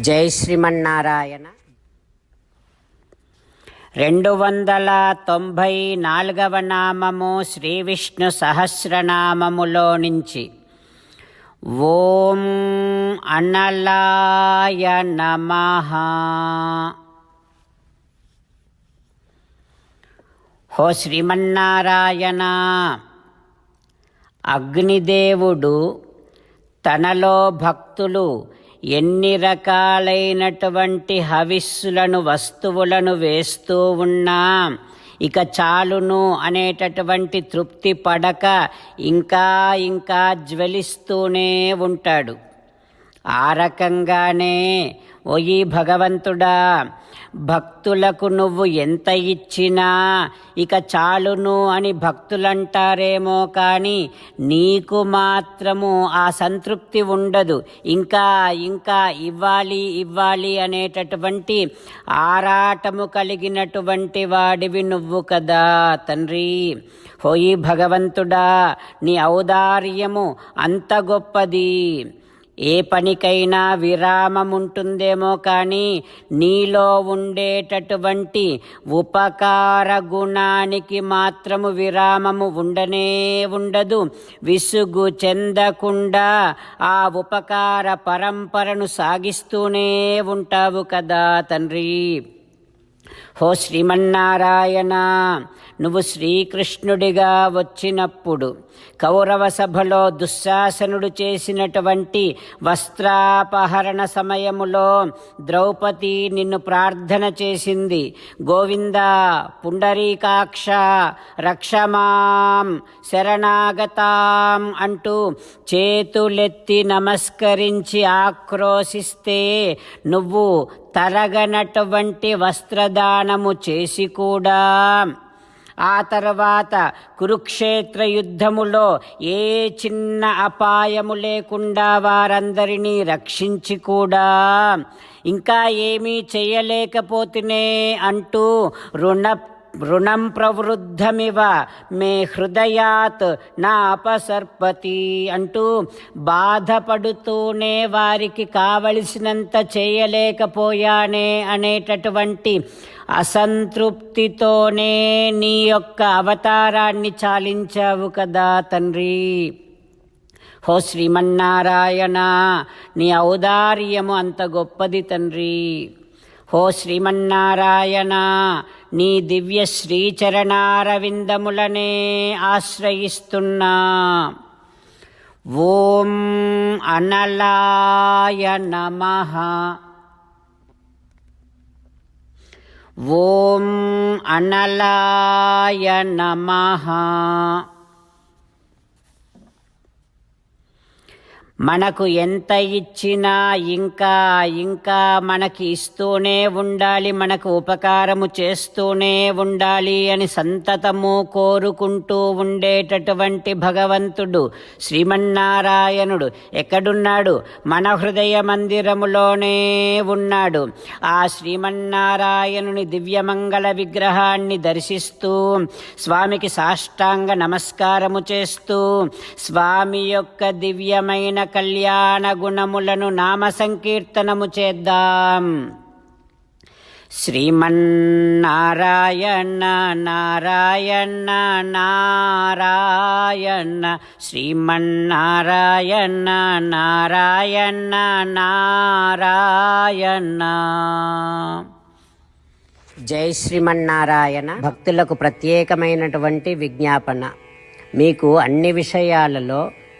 జై శ్రీమన్నారాయణ. రెండు వందల తొంభై నాలుగవ నామము శ్రీ విష్ణు సహస్రనామములో నుంచి ఓం అనలాయ నమ. హో శ్రీమన్నారాయణ అగ్నిదేవుడు తనలో భక్తులు ఎన్ని రకాలైనటువంటి హవిస్సులను వస్తువులను వేస్తూ ఉన్నా. ఇక చాలును అనేటటువంటి తృప్తి పడక ఇంకా ఇంకా జ్వలిస్తూనే ఉంటాడు. ఆ రకంగానే ఓయి భగవంతుడా భక్తులకు నువ్వు ఎంత ఇచ్చినా ఇక చాలును అని భక్తులంటారేమో కానీ నీకు మాత్రము ఆ సంతృప్తి ఉండదు. ఇంకా ఇంకా ఇవ్వాలి ఇవ్వాలి అనేటటువంటి ఆరాటము కలిగినటువంటి వాడివి నువ్వు కదా తండ్రి. హోయి భగవంతుడా నీ ఔదార్యము అంత గొప్పది. ఏ పనికైనా విరామం ఉంటుందేమో కానీ నీలో ఉండేటటువంటి ఉపకార గుణానికి మాత్రము విరామము ఉండనే ఉండదు. విసుగు చెందకుండా ఆ ఉపకార పరంపరను సాగిస్తూనే ఉంటావు కదా తండ్రి. హో శ్రీమన్నారాయణ నువ్వు శ్రీకృష్ణుడిగా వచ్చినప్పుడు కౌరవ సభలో దుశ్శాసనుడు చేసినటువంటి వస్త్రాపహరణ సమయములో ద్రౌపది నిన్ను ప్రార్థన చేసింది. గోవింద పుండరీకాక్ష రక్షమాం శరణాగతాం అంటూ చేతులెత్తి నమస్కరించి ఆక్రోశిస్తే నువ్వు తరగనటువంటి వస్త్రదానము చేసి కూడా ఆ తర్వాత కురుక్షేత్ర యుద్ధములో ఏ చిన్న అపాయము లేకుండా వారందరినీ రక్షించి కూడా ఇంకా ఏమీ చేయలేకపోతేనే అంటూ రుణ రుణం ప్రవృద్ధమివ మే హృదయాత్ నా అపసర్పతి అంటూ బాధపడుతూనే వారికి కావలసినంత చేయలేకపోయానే అనేటటువంటి అసంతృప్తితోనే నీ యొక్క అవతారాన్ని చాలించావు కదా తండ్రి. హో శ్రీమన్నారాయణ నీ ఔదార్యము అంత గొప్పది తండ్రి. హో శ్రీమన్నారాయణ నీ దివ్య శ్రీచరణారవిందములనే ఆశ్రయిస్తున్నా. ఓం అనలాయ నమః. ఓం అనలాయ నమః. మనకు ఎంత ఇచ్చినా ఇంకా ఇంకా మనకి ఇస్తూనే ఉండాలి మనకు ఉపకారము చేస్తూనే ఉండాలి అని సంతతము కోరుకుంటూ ఉండేటటువంటి భగవంతుడు శ్రీమన్నారాయణుడు ఎక్కడున్నాడు? మన హృదయ మందిరములోనే ఉన్నాడు. ఆ శ్రీమన్నారాయణుని దివ్యమంగళ విగ్రహాన్ని దర్శిస్తూ స్వామికి సాష్టాంగ నమస్కారము చేస్తూ స్వామి యొక్క దివ్యమైన కళ్యాణ గుణములను నామ సంకీర్తనము చేద్దాం. శ్రీమన్నారాయణ నారాయణ నారాయణ శ్రీమన్నారాయణ నారాయణ నారాయణ. జై శ్రీమన్నారాయణ. భక్తులకు ప్రత్యేకమైనటువంటి విజ్ఞాపన. మీకు అన్ని విషయాలలో